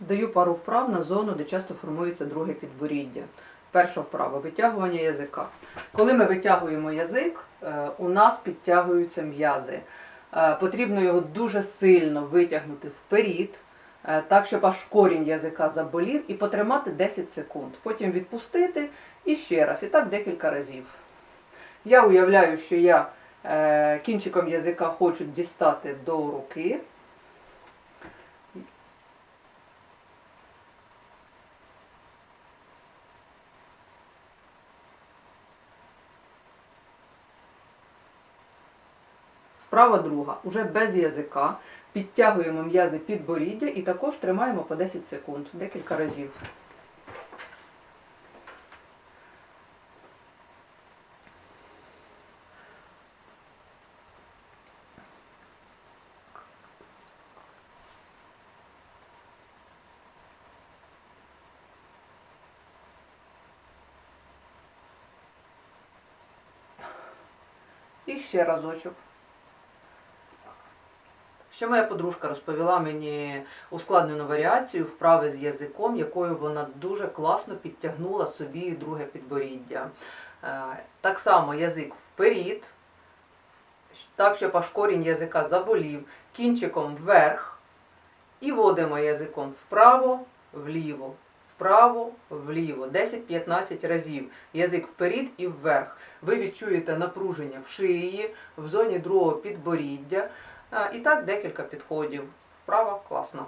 Даю пару вправ на зону, де часто формується друге підборіддя. Перша вправа витягування язика. Коли ми витягуємо язик, е, у нас підтягуються м'язи. Е, Потрібно його дуже сильно витягнути вперед, е, так, щоб аж корінь язика заболів, і потримати 10 секунд. Потім відпустити і ще раз. І так декілька разів. Я уявляю, що я кінчиком язика хочу дістати до руки. Вправа друга, уже без язика. Підтягуємо м'язи підборіддя і також тримаємо по 10 секунд, декілька разів. І ще разочок. Ще моя подружка розповіла мені ускладнену варіацію вправи з язиком, якою вона дуже класно підтягнула собі друге підборіддя. Е, Так само язик вперед, так, щоб аж корінь язика заболів, кінчиком вверх і водимо язиком вправо, вліво, вправо, вліво, 10-15 разів. Язик вперед і вверх. Ви відчуєте напруження в шиї, в зоні другого підборіддя. І так декілька підходів. Вправа класна.